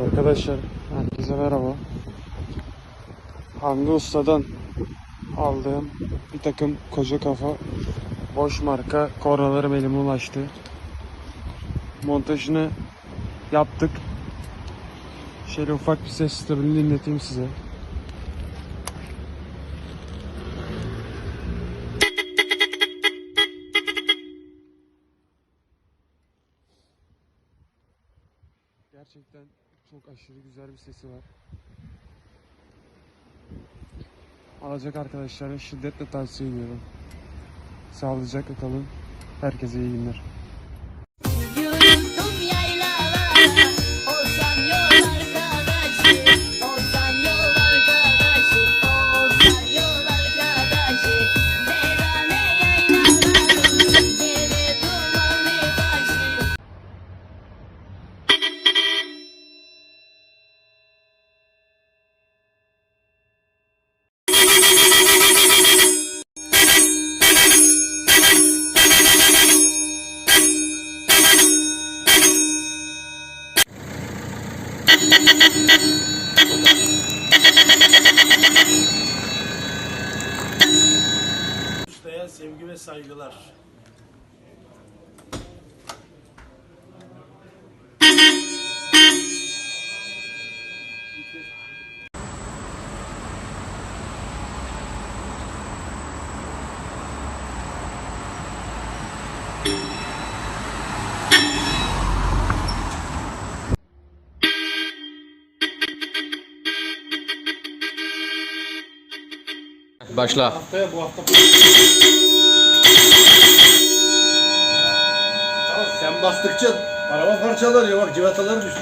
Arkadaşlar herkese merhaba. Hamdi Usta'dan aldığım bir takım koca kafa boş marka kornalarım elime ulaştı. Montajını yaptık. Şöyle ufak bir ses sistemini dinleteyim size. Gerçekten çok aşırı güzel bir sesi var. Alacak arkadaşlara şiddetle tavsiye ediyorum. Sağlıcakla kalın. Herkese iyi günler. Sevgi ve saygılar. Başla. Haftaya bu hafta Sen bastıkça araba parçalanıyor bak civataları düştü.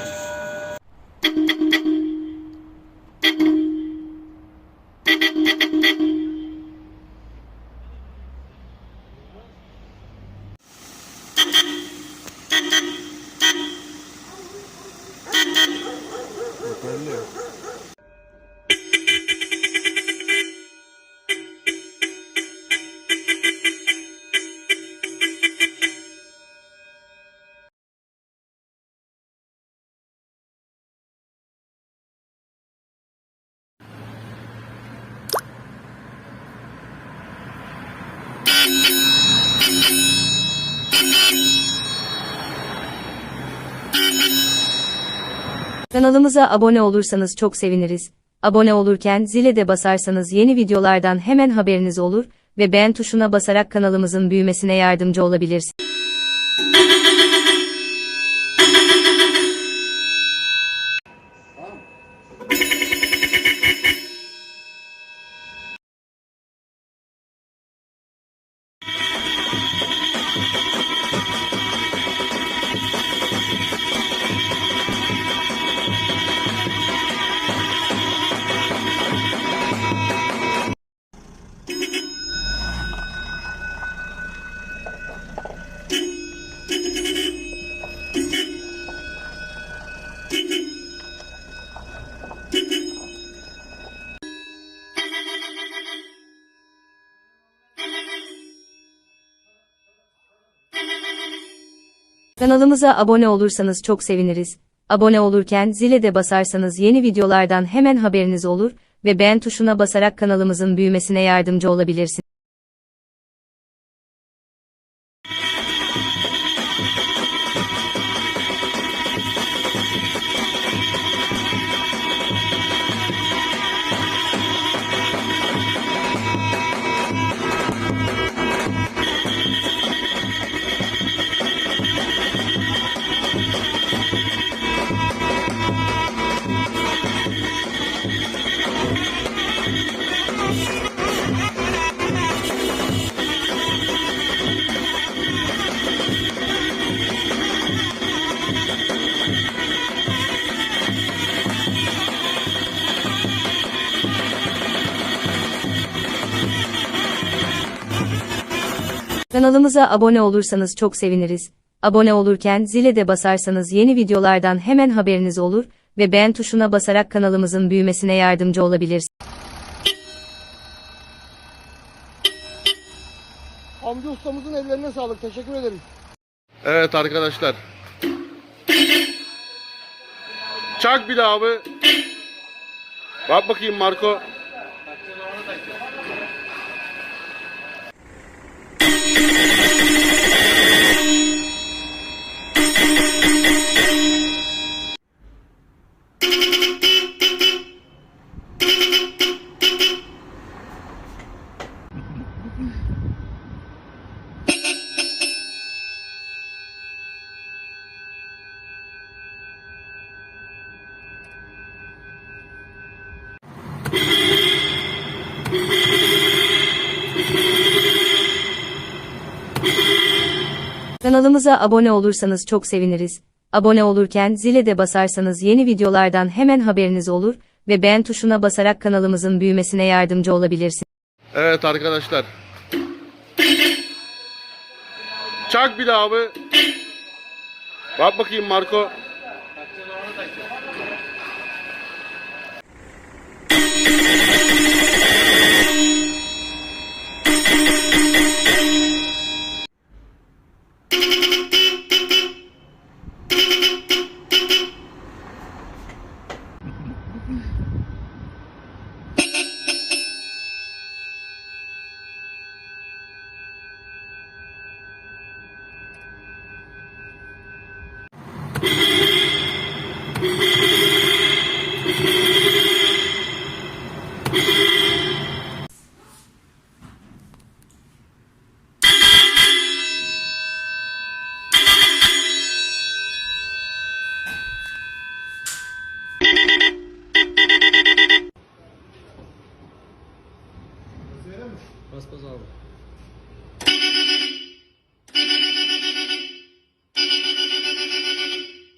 Kanalımıza abone olursanız çok seviniriz. Abone olurken zile de basarsanız yeni videolardan hemen haberiniz olur ve beğen tuşuna basarak kanalımızın büyümesine yardımcı olabilirsiniz. Kanalımıza abone olursanız çok seviniriz. Abone olurken zile de basarsanız yeni videolardan hemen haberiniz olur ve beğen tuşuna basarak kanalımızın büyümesine yardımcı olabilirsiniz. Kanalımıza abone olursanız çok seviniriz. Abone olurken zile de basarsanız yeni videolardan hemen haberiniz olur ve beğen tuşuna basarak kanalımızın büyümesine yardımcı olabilirsiniz. Hamdi ustamızın ellerine sağlık. Teşekkür ederim. Evet arkadaşlar. Çak bir daha abi. Bak bakayım Marco. Kanalımıza abone olursanız çok seviniriz. Abone olurken zile de basarsanız yeni videolardan hemen haberiniz olur ve beğen tuşuna basarak kanalımızın büyümesine yardımcı olabilirsiniz. Evet arkadaşlar. Çak bir abi. Bak bakayım Marco.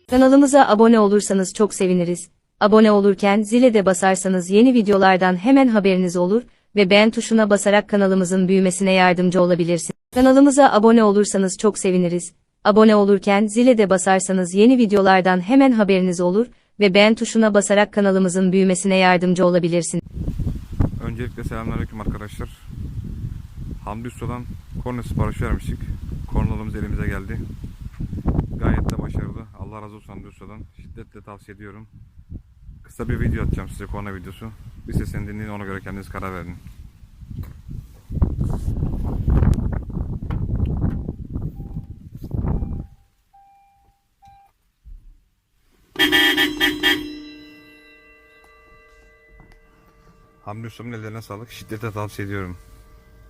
Kanalımıza abone olursanız çok seviniriz. Abone olurken zile de basarsanız yeni videolardan hemen haberiniz olur ve beğen tuşuna basarak kanalımızın büyümesine yardımcı olabilirsiniz. Kanalımıza abone olursanız çok seviniriz. Abone olurken zile de basarsanız yeni videolardan hemen haberiniz olur ve beğen tuşuna basarak kanalımızın büyümesine yardımcı olabilirsiniz. Öncelikle selamünaleyküm arkadaşlar. Hamdi Usta'dan korna siparişi vermiştik. Kornalarımız elimize geldi. Gayet de başarılı. Allah razı olsun Hamdi Usta'dan. Şiddetle tavsiye ediyorum. Kısa bir video atacağım size korna videosu. Bir sesini dinleyin ona göre kendiniz karar verin. Hamdi Usta'nın ellerine sağlık. Şiddetle tavsiye ediyorum.